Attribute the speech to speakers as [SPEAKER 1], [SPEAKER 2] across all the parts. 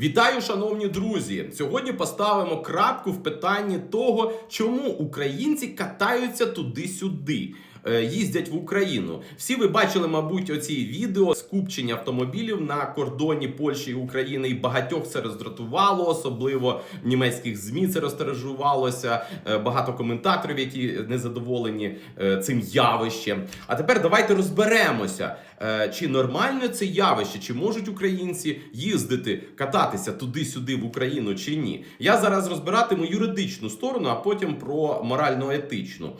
[SPEAKER 1] Вітаю, шановні друзі! Сьогодні поставимо крапку в питанні того, чому українці катаються туди-сюди. Е, Їздять в Україну. Всі ви бачили, мабуть, оці відео скупчення автомобілів на кордоні Польщі і України, і багатьох це роздратувало, особливо німецьких змі це розтережувалося. Е, Багато коментаторів, які незадоволені е, цим явищем. А тепер давайте розберемося, чи нормальне це явище, чи можуть українці їздити, кататися туди-сюди в Україну чи ні. Я зараз розбиратиму юридичну сторону, а потім про морально-етичну.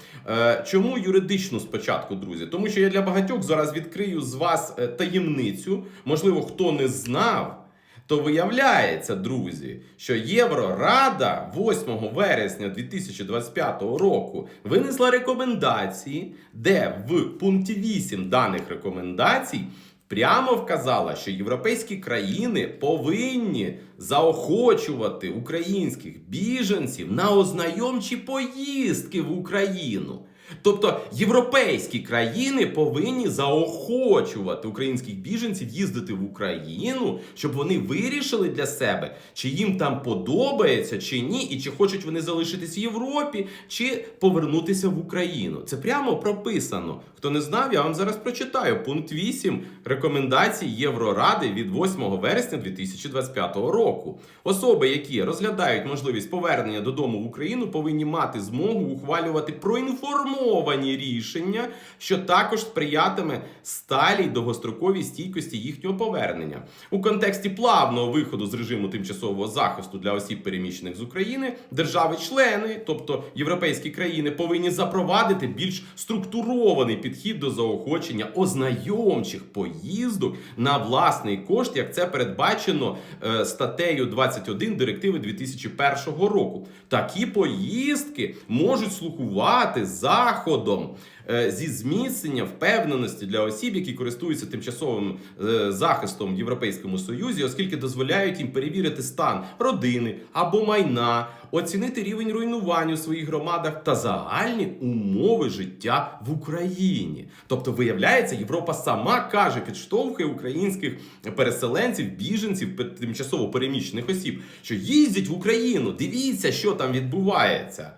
[SPEAKER 1] Чому юридичну спочатку, друзі? Тому що я для багатьох зараз відкрию з вас е, таємницю. Можливо, хто не знав. То виявляється, друзі, що Єврорада 8 вересня 2025 року винесла рекомендації, де в пункті 8 даних рекомендацій прямо вказала, що європейські країни повинні заохочувати українських біженців на ознайомчі поїздки в Україну. Тобто європейські країни повинні заохочувати українських біженців їздити в Україну, щоб вони вирішили для себе, чи їм там подобається, чи ні, і чи хочуть вони залишитись в Європі, чи повернутися в Україну. Це прямо прописано. Хто не знав, я вам зараз прочитаю пункт 8 рекомендацій Євроради від 8 вересня 2025 року. Особи, які розглядають можливість повернення додому в Україну, повинні мати змогу ухвалювати проінформовані рішення, що також сприятиме сталій довгостроковій стійкості їхнього повернення. У контексті плавного виходу з режиму тимчасового захисту для осіб, переміщених з України, держави-члени, тобто європейські країни, повинні запровадити більш структурований підхід до заохочення ознайомчих поїздок на власний кошт, як це передбачено е, статтею 21 директиви 2001 року. Такі поїздки можуть слугувати заходом е, зі зміцнення впевненості для осіб, які користуються тимчасовим е, захистом в Європейському Союзі, оскільки дозволяють їм перевірити стан родини або майна, оцінити рівень руйнувань у своїх громадах та загальні умови життя в Україні. Тобто, виявляється, Європа сама каже, підштовхує українських переселенців, біженців, тимчасово переміщених осіб, що їздять в Україну. Дивіться, що там відбувається.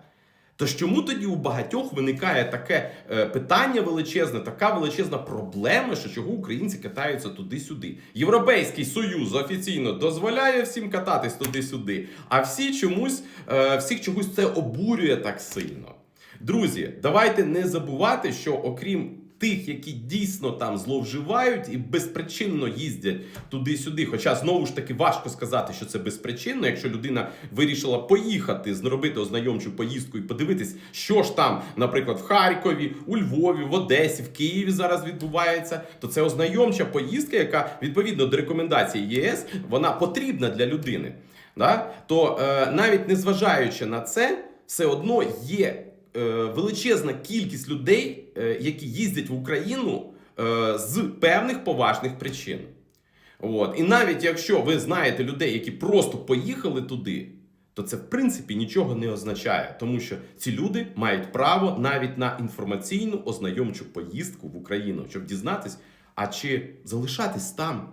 [SPEAKER 1] Тож чому тоді у багатьох виникає таке е, питання величезне, така величезна проблема, що чого українці катаються туди-сюди? Європейський союз офіційно дозволяє всім кататись туди-сюди, а всі чомусь е, всіх чогось це обурює так сильно. Друзі, давайте не забувати, що окрім тих, які дійсно там зловживають і безпричинно їздять туди-сюди. Хоча знову ж таки важко сказати, що це безпричинно, якщо людина вирішила поїхати, зробити ознайомчу поїздку і подивитись, що ж там, наприклад, в Харкові, у Львові, в Одесі, в Києві зараз відбувається, то це ознайомча поїздка, яка відповідно до рекомендацій ЄС, вона потрібна для людини. Да? То е, навіть незважаючи на це, все одно є величезна кількість людей, е, які їздять в Україну е, з певних поважних причин. От. І навіть якщо ви знаєте людей, які просто поїхали туди, то це в принципі нічого не означає, тому що ці люди мають право навіть на інформаційну ознайомчу поїздку в Україну, щоб дізнатись, а чи залишатись там,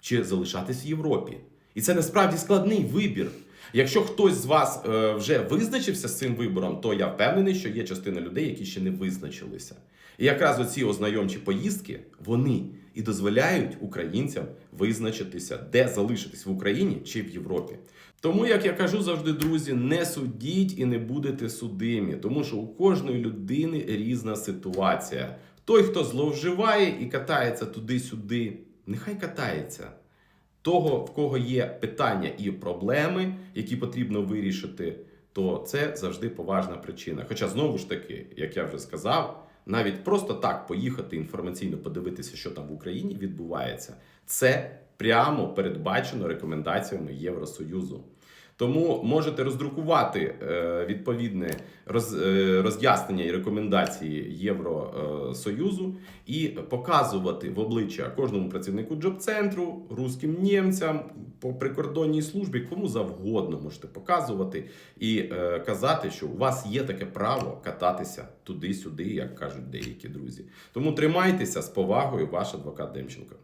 [SPEAKER 1] чи залишатись в Європі. І це насправді складний вибір. Якщо хтось з вас е, вже визначився з цим вибором, то я впевнений, що є частина людей, які ще не визначилися. І якраз оці ознайомчі поїздки вони і дозволяють українцям визначитися, де залишитись в Україні чи в Європі. Тому, як я кажу завжди, друзі, не судіть і не будете судимі, тому що у кожної людини різна ситуація. Той, хто зловживає і катається туди-сюди, нехай катається того, в кого є питання і проблеми, які потрібно вирішити, то це завжди поважна причина. Хоча, знову ж таки, як я вже сказав, навіть просто так поїхати інформаційно подивитися, що там в Україні відбувається, це прямо передбачено рекомендаціями Євросоюзу. Тому можете роздрукувати е, відповідне е, роз'яснення і рекомендації Євросоюзу і показувати в обличчя кожному працівнику джоб-центру, руським німцям, по прикордонній службі, кому завгодно можете показувати і е, казати, що у вас є таке право кататися туди-сюди, як кажуть деякі друзі. Тому тримайтеся з повагою, ваш адвокат Демченко.